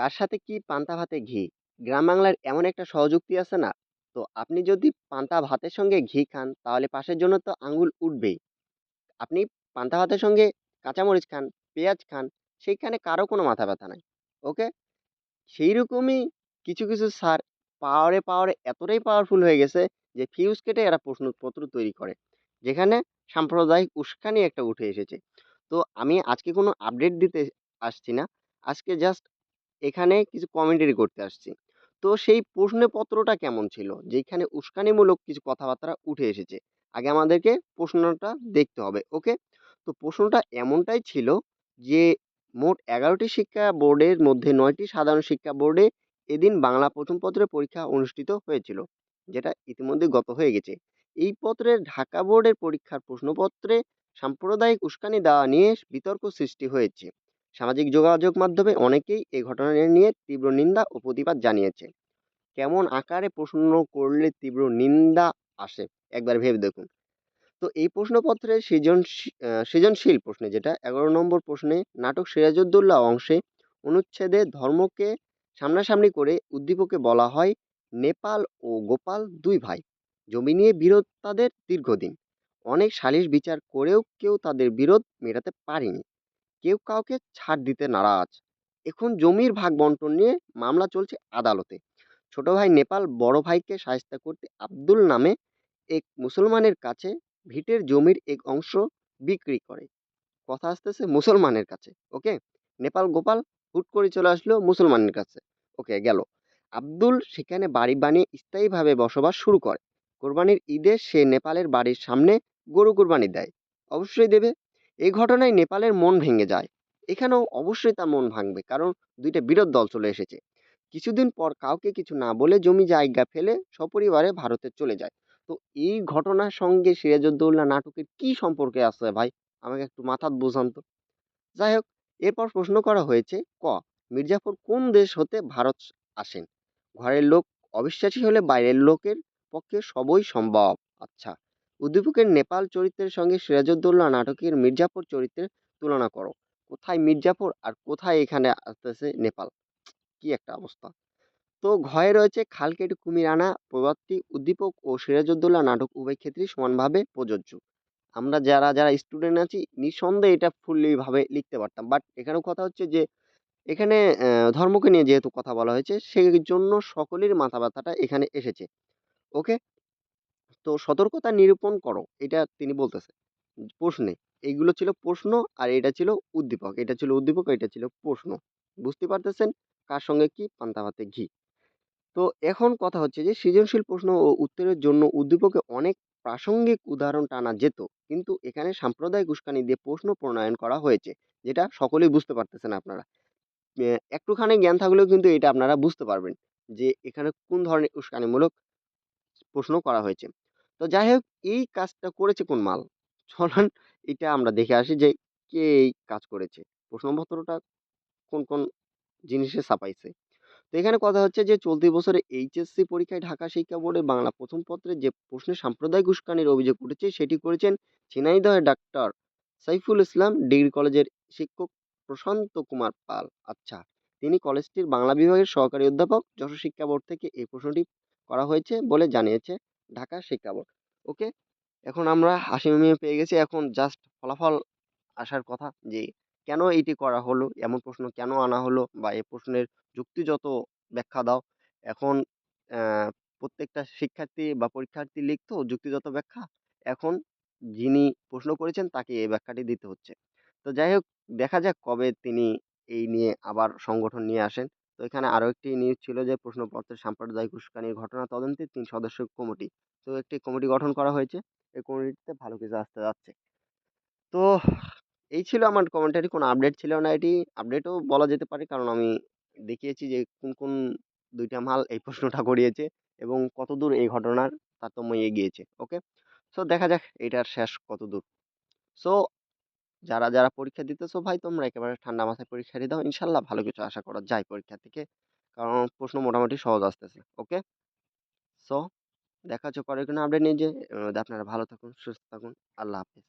কার সাথে কি পান্তা ভাতে ঘি? গ্রাম বাংলার এমন একটা সহযুক্তি আছে না? তো আপনি যদি পান্তা ভাতের সঙ্গে ঘি খান তাহলে পাশের জন্য তো আঙ্গুল উঠবেই। আপনি পান্তা ভাতের সঙ্গে কাঁচামরিচ খান, পেঁয়াজ খান, সেইখানে কারও কোনো মাথা ব্যথা নাই। ওকে? সেই রকমই কিছু, কিছু স্যার পাওয়ারে, পাওয়ারে এতটাই পাওয়ারফুল হয়ে গেছে যে ফিউজ কেটে এরা প্রশ্নপত্র তৈরি করে। যেখানে সাম্প্রদায়িক উস্কানি একটা উঠে এসেছে। তো আমি আজকে কোনো আপডেট দিতে আসছি না। আজকে জাস্ট এখানে কিছু কমেন্টারি করতে আসছি। তো সেই প্রশ্নপত্রটা কেমন ছিল? যেখানে উস্কানিমূলক কিছু কথাবার্তা উঠে এসেছে। আগে আমাদেরকে প্রশ্নটা দেখতে হবে। ওকে? তো প্রশ্নটা এমনটাই ছিল যে, মোট এগারোটি শিক্ষা বোর্ডের মধ্যে নয়টি সাধারণ শিক্ষা বোর্ডে এদিন বাংলা প্রথম পত্রের পরীক্ষা অনুষ্ঠিত হয়েছিল। যেটা ইতিমধ্যে গত হয়ে গেছে। এই পত্রের ঢাকা বোর্ডের পরীক্ষার প্রশ্নপত্রে সাম্প্রদায়িক উস্কানি দেওয়া নিয়ে বিতর্ক সৃষ্টি হয়েছে। সামাজিক যোগাযোগ মাধ্যমে অনেকেই এই ঘটনা নিয়ে তীব্র নিন্দা ও প্রতিবাদ জানিয়েছে। কেমন আকারে প্রশ্ন করলে তীব্র নিন্দা আসে একবার ভেবে দেখুন। তো এই প্রশ্নপত্রে সৃজনশী, আ, সৃজনশীল প্রশ্নে যেটা ১১ নম্বর প্রশ্নে, নাটক সিরাজউদ্দৌলা অংশে অনুচ্ছেদে ধর্মকে সামনাসামনি করে উদ্দীপকে বলা হয় নেপাল ও গোপাল দুই ভাই। জমি নিয়ে বিরোধ তাদের দীর্ঘদিন। অনেক সালিশ বিচার করেও কেউ তাদের বিরোধ মেটাতে পারেনি। কেউ কাউকে ছাড় দিতে নারাজ। এখন জমির ভাগ বন্টন নিয়ে মামলা চলছে আদালতে। ছোট ভাই নেপাল, বড় ভাইকে শায়েস্তা করতে আব্দুল নামে এক মুসলমানের কাছে ভিটের জমির এক অংশ বিক্রি করে। কথা আসতেছে মুসলমানের কাছে। ওকে? নেপাল গোপাল হুট করে চলে আসলো মুসলমানের কাছে। ওকে গেল। আব্দুল সেখানে বাড়ি বানিয়ে স্থায়ীভাবে বসবাস শুরু করে। কোরবানির ঈদে সে নেপালের বাড়ির সামনে গরু কোরবানি দেয়। অবশ্যই দেবে। এই ঘটনায় নেপালের মন ভেঙে যায়। এখানেও অবশ্যই তার মন ভাঙবে। কারণ দুইটা বিরোধ দল চলে এসেছে। কিছুদিন পর কাউকে কিছু না বলে জমি জায়গা ফেলে সপরিবারে ভারতে চলে যায়। তো এই ঘটনার সঙ্গে সিরাজউদ্দৌলা নাটকের কি সম্পর্কে আছে ভাই? আমাকে একটু মাথাত বোঝান তো। যাই হোক, এরপর প্রশ্ন করা হয়েছে ক. মির্জাফর কোন দেশ হতে ভারত আসেন? ঘরের লোক অবিশ্বাসী হলে বাইরের লোকের পক্ষে সবই সম্ভব। আচ্ছা। উদ্দীপকের নেপাল চরিত্রের সঙ্গে সিরাজউদ্দৌলা নাটকের মির্জাপুর চরিত্রের তুলনা করো। কোথায় মির্জাফর আর কোথায় এখানে আসতেছে নেপাল? কি একটা অবস্থা। তো ঘয়ে রয়েছে খাল কেটে কুমির আনা প্রবাদটি উদ্দীপক ও সিরাজউদ্দৌলা নাটক উভয় ক্ষেত্রেই সমানভাবে প্রযোজ্য। আমরা যারা, যারা স্টুডেন্ট আছি নিঃসন্দেহে এটা ফুললি ভাবে লিখতে পারতাম। বাট এখানেও কথা হচ্ছে যে এখানে ধর্মকে নিয়ে যেহেতু কথা বলা হয়েছে সেই জন্য সকলের মাথা ব্যথাটা এখানে এসেছে। ওকে? তো সতর্কতা নিরূপণ করো। এটা তিনি বলতেছে প্রশ্নে। এইগুলো ছিল প্রশ্ন আর এটা ছিল উদ্দীপক। এটা ছিল উদ্দীপক, এটা ছিল প্রশ্ন। বুঝতে পারতেছেন কার সঙ্গে কি? পান্তা ভাতে ঘি। তো এখন কথা হচ্ছে যে সৃজনশীল প্রশ্ন ও উত্তরের জন্য উদ্দীপকে অনেক প্রাসঙ্গিক উদাহরণ টানা যেত। কিন্তু এখানে সাম্প্রদায়িক উস্কানি দিয়ে প্রশ্ন প্রণয়ন করা হয়েছে। যেটা সকলেই বুঝতে পারতেছেন আপনারা। একটুখানি জ্ঞান থাকলেও কিন্তু এটা আপনারা বুঝতে পারবেন যে এখানে কোন ধরনের উস্কানিমূলক প্রশ্ন করা হয়েছে। তো যাই হোক এই কাজটা করেছে কোন মাল? চলেন এটা আমরা দেখে আসি যে কে এই কাজ করেছে। প্রশ্নপত্রটা কোন, কোন জিনিসে ছাপাইছে। তো এখানে কথা হচ্ছে যে চলতি বছরে এইচএসসি পরীক্ষায় ঢাকা শিক্ষা বোর্ডে বাংলা প্রথম পত্রে যে প্রশ্নে সাম্প্রদায়িক উস্কানির অভিযোগ উঠেছে সেটি করেছেন ঝিনাইদহের ডাক্তার সাইফুল ইসলাম ডিগ্রি কলেজের শিক্ষক প্রশান্ত কুমার পাল। আচ্ছা। তিনি কলেজটির বাংলা বিভাগের সহকারী অধ্যাপক। যশোর শিক্ষা বোর্ড থেকে এই প্রশ্নটি করা হয়েছে বলে জানিয়েছে ঢাকা শিক্ষা বোর্ড। ওকে? এখন আমরা হাসি মিমিয়ে পেয়ে গেছি। এখন জাস্ট ফলাফল আসার কথা যে, কেন এইটি করা হলো? এমন প্রশ্ন কেন আনা হলো? বা এই প্রশ্নের যুক্তিযত ব্যাখ্যা দাও। এখন প্রত্যেকটা শিক্ষার্থী বা পরীক্ষার্থী লিখতো যুক্তিযত ব্যাখ্যা। এখন যিনি প্রশ্ন করেছেন তাকে এই ব্যাখ্যাটি দিতে হচ্ছে। তো যাই হোক, দেখা যাক কবে তিনি এই নিয়ে আবার সংগঠন নিয়ে আসেন। তো এখানে আরও একটি নিউজ ছিল যে প্রশ্নপত্রের সাম্প্রদায়িক উস্কানির ঘটনা তদন্তে তিন সদস্য কমিটি। তো একটি কমিটি গঠন করা হয়েছে। এই কমিটিতে ভালো কিছু আসতে যাচ্ছে। তো এই ছিল আমার কমেন্টারি কোনো আপডেট ছিল না এটি। আপডেটও বলা যেতে পারে কারণ আমি দেখিয়েছি যে কোন, কোন দুইটা মাল এই প্রশ্নটা করিয়েছে এবং কতদূর এই ঘটনার তারতম্য এগিয়েছে। ওকে? সো দেখা যাক এটার শেষ কতদূর। সো যারা, যারা পরীক্ষা দিতেছো ভাই তোমরা একেবারে ঠান্ডা মাথায় পরীক্ষা দিয়ে দাও। ইনশাল্লাহ ভালো কিছু আশা করা যায় পরীক্ষা থেকে। কারণ প্রশ্ন মোটামুটি সহজ আসতেছে। ওকে? সো দেখা হচ্ছে পরের কোনো আপডেট নিয়ে যে আপনারা ভালো থাকুন, সুস্থ থাকুন। আল্লাহ হাফেজ।